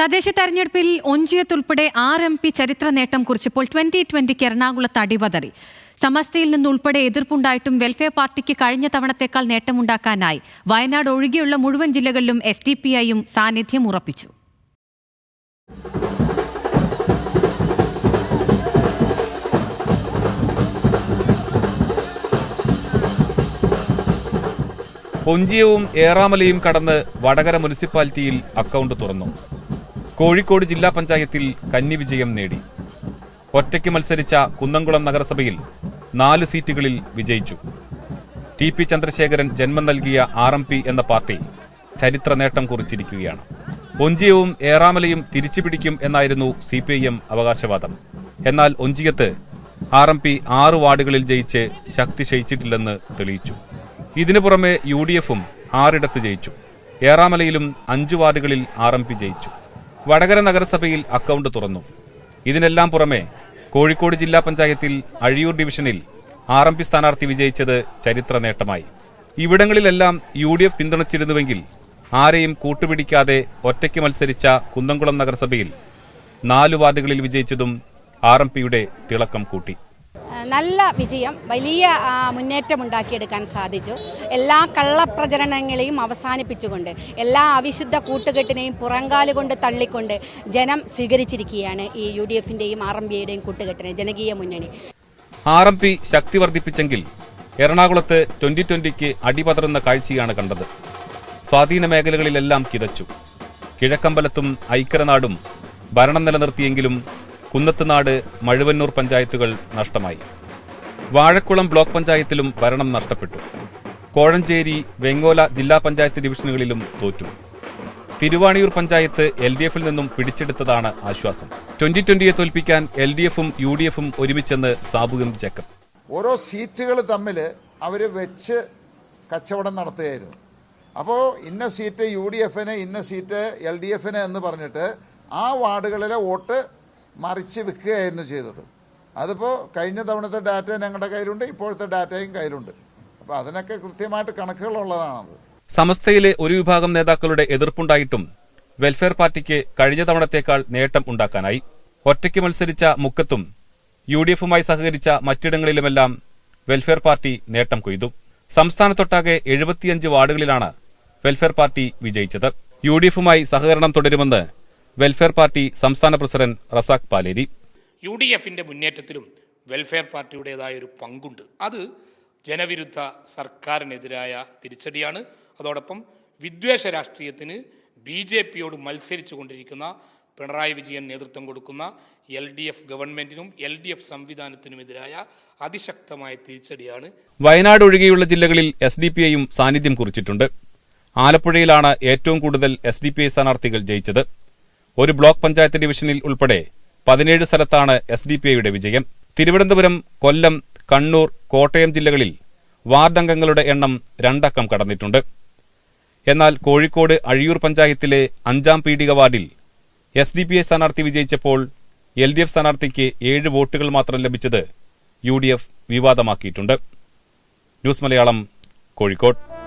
തദ്ദേശ തെരഞ്ഞെടുപ്പിൽ ഒഞ്ചിയത്ത് ഉൾപ്പെടെ ആർ എം പി ചരിത്ര നേട്ടം കുറിച്ചപ്പോൾ ട്വന്റി ട്വന്റിക്ക് എറണാകുളത്ത് അടിവതറി. സമസ്തയിൽ നിന്നുൾപ്പെടെ എതിർപ്പുണ്ടായിട്ടും വെൽഫെയർ പാർട്ടിക്ക് കഴിഞ്ഞ തവണത്തേക്കാൾ നേട്ടമുണ്ടാക്കാനായി. വയനാട് ഒഴികെയുള്ള മുഴുവൻ ജില്ലകളിലും എസ് ഡി പി ഐയും സാന്നിധ്യം ഉറപ്പിച്ചു. പൊഞ്ചിയവും ഏറാമലയും കടന്ന് വടകര മുനിസിപ്പാലിറ്റിയിൽ അക്കൗണ്ട് തുറന്നു. കോഴിക്കോട് ജില്ലാ പഞ്ചായത്തിൽ കന്നി വിജയം നേടി. ഒറ്റയ്ക്ക് മത്സരിച്ച കുന്നംകുളം നഗരസഭയിൽ നാല് സീറ്റുകളിൽ വിജയിച്ചു. ടി പി ചന്ദ്രശേഖരൻ ജന്മം നൽകിയ ആർ എം പി എന്ന പാർട്ടി ചരിത്ര നേട്ടം കുറിച്ചിരിക്കുകയാണ്. ഒഞ്ചിയവും ഏറാമലയും തിരിച്ചുപിടിക്കും എന്നായിരുന്നു സി പി ഐ എം അവകാശവാദം. എന്നാൽ ഒഞ്ചിയത്ത് ആർ എം പി ആറ് വാർഡുകളിൽ ജയിച്ച് ശക്തി ക്ഷയിച്ചിട്ടില്ലെന്ന് തെളിയിച്ചു. ഇതിനു പുറമെ യു ഡി എഫും ആറിടത്ത് ജയിച്ചു. ഏറാമലയിലും അഞ്ചു വാർഡുകളിൽ ആർ എം പി ജയിച്ചു. വടകര നഗരസഭയിൽ അക്കൗണ്ട് തുറന്നു. ഇതിനെല്ലാം പുറമെ കോഴിക്കോട് ജില്ലാ പഞ്ചായത്തിൽ അഴിയൂർ ഡിവിഷനിൽ ആർ എം പി സ്ഥാനാർത്ഥി വിജയിച്ചത് ചരിത്ര നേട്ടമായി. ഇവിടങ്ങളിലെല്ലാം യു ഡി എഫ് പിന്തുണച്ചിരുന്നുവെങ്കിൽ ആരെയും കൂട്ടുപിടിക്കാതെ ഒറ്റയ്ക്ക് മത്സരിച്ച കുന്നംകുളം നഗരസഭയിൽ നാല് വാർഡുകളിൽ വിജയിച്ചതും ആർ എം പിയുടെ തിളക്കം കൂട്ടി. നല്ല വിജയം വലിയ മുന്നേറ്റം മുന്നേറ്റമുണ്ടാക്കിയെടുക്കാൻ സാധിച്ചു. എല്ലാ കള്ളപ്രചരണങ്ങളെയും അവസാനിപ്പിച്ചുകൊണ്ട് എല്ലാ അവിശുദ്ധ കൂട്ടുകെട്ടിനെയും പുറങ്കാലുകൊണ്ട് തള്ളിക്കൊണ്ട് ജനം സ്വീകരിച്ചിരിക്കുകയാണ് ഈ യു ഡി എഫിന്റെയും ആർ എം ബിയുടെയും കൂട്ടുകെട്ടിനെ ജനകീയ മുന്നണി. ആർ എം പി ശക്തി വർദ്ധിപ്പിച്ചെങ്കിൽ എറണാകുളത്ത് ട്വന്റി ട്വന്റിക്ക് അടിപതറുന്ന കാഴ്ചയാണ് കണ്ടത്. സ്വാധീന മേഖലകളിലെല്ലാം കിതച്ചു. കിഴക്കമ്പലത്തും ഐക്കരനാടും ഭരണം നിലനിർത്തിയെങ്കിലും കുന്നത്തുനാട് മഴുവന്നൂർ പഞ്ചായത്തുകൾ നഷ്ടമായി. വാഴക്കുളം ബ്ലോക്ക് പഞ്ചായത്തിലും ഭരണം നഷ്ടപ്പെട്ടു. കോഴഞ്ചേരി വെങ്ങോല ജില്ലാ പഞ്ചായത്ത് ഡിവിഷനുകളിലും തോറ്റു. തിരുവാണിയൂർ പഞ്ചായത്ത് എൽ ഡി എഫിൽ നിന്നും പിടിച്ചെടുത്തതാണ് ആശ്വാസം. ട്വന്റി ട്വന്റിയെ തോൽപ്പിക്കാൻ എൽ ഡി എഫും യു ഡി എഫും ഒരുമിച്ചെന്ന് സാബുഗം ജേക്കബ്. ഓരോ സീറ്റുകൾ തമ്മിൽ അവർ വെച്ച് കച്ചവടം നടത്തുകയായിരുന്നു. അപ്പോൾ ഇന്ന സീറ്റ് യു ഡി എഫിന് ഇന്ന സീറ്റ് എൽ ഡി എഫിന് എന്ന് പറഞ്ഞിട്ട് ആ വാർഡുകളിലെ വോട്ട് മറിച്ച് വിൽക്കുകയായിരുന്നു ചെയ്തത്. അതിപ്പോൾ കഴിഞ്ഞ തവണത്തെ ഡാറ്റ ഞങ്ങളുടെ കയ്യിലുണ്ട് ഇപ്പോഴത്തെ ഡാറ്റയും കയ്യിലുണ്ട്. അപ്പോൾ അതിനൊക്കെ കൃത്യമായിട്ട് കണക്കുകളുള്ളതാണത്. സമസ്തയിലെ ഒരു വിഭാഗം നേതാക്കളുടെ എതിർപ്പുണ്ടായിട്ടും വെൽഫെയർ പാർട്ടിക്ക് കഴിഞ്ഞ തവണത്തേക്കാൾ നേട്ടം ഉണ്ടാക്കാനായി. ഒറ്റയ്ക്ക് മത്സരിച്ച മുക്കത്തും യു ഡി എഫുമായി സഹകരിച്ച മറ്റിടങ്ങളിലുമെല്ലാം വെൽഫെയർ പാർട്ടി നേട്ടം കൊയ്തു. സംസ്ഥാനത്തൊട്ടാകെ എഴുപത്തിയഞ്ച് വാർഡുകളിലാണ് വെൽഫെയർ പാർട്ടി വിജയിച്ചത്. യു ഡി എഫുമായി സഹകരണം തുടരുമെന്ന് വെൽഫെയർ പാർട്ടി സംസ്ഥാന president Razak Paleri. U D എഫിന്റെ മുന്നേറ്റത്തിലും വെൽഫെയർ പാർട്ടിയുടേതായ ഒരു പങ്കുണ്ട്. അത് ജനവിരുദ്ധ സർക്കാരിനെതിരായ തിരിച്ചടിയാണ്. അതോടൊപ്പം വിദ്വേഷ രാഷ്ട്രീയത്തിന് ബി ജെ പിയോട് മത്സരിച്ചു കൊണ്ടിരിക്കുന്ന പിണറായി വിജയൻ നേതൃത്വം കൊടുക്കുന്ന എൽ ഡി എഫ് ഗവൺമെന്റിനും എൽ ഡി എഫ് സംവിധാനത്തിനുമെതിരായ അതിശക്തമായ തിരിച്ചടിയാണ്. വയനാട് ഒഴികെയുള്ള ജില്ലകളിൽ എസ് ഡി പി ഐയും സാന്നിധ്യം കുറിച്ചിട്ടുണ്ട്. ആലപ്പുഴയിലാണ് ഏറ്റവും കൂടുതൽ എസ് ഡി പി ഐ സ്ഥാനാർത്ഥികൾ ജയിച്ചത്. ഒരു ബ്ലോക്ക് പഞ്ചായത്ത് ഡിവിഷനിൽ ഉൾപ്പെടെ പതിനേഴ് സ്ഥലത്താണ് എസ് ഡി പി ഐയുടെ വിജയം. തിരുവനന്തപുരം കൊല്ലം കണ്ണൂർ കോട്ടയം ജില്ലകളിൽ വാർഡംഗങ്ങളുടെ എണ്ണം രണ്ടക്കം കടന്നിട്ടുണ്ട്. എന്നാൽ കോഴിക്കോട് അഴിയൂർ പഞ്ചായത്തിലെ അഞ്ചാം പീഡിക വാർഡിൽ എസ് ഡി പി ഐ സ്ഥാനാർത്ഥി വിജയിച്ചപ്പോൾ എൽ ഡി എഫ് സ്ഥാനാർത്ഥിക്ക് ഏഴ് വോട്ടുകൾ മാത്രം ലഭിച്ചത് യു ഡി എഫ് വിവാദമാക്കിയിട്ടുണ്ട്. ന്യൂസ് മലയാളം കോഴിക്കോട്.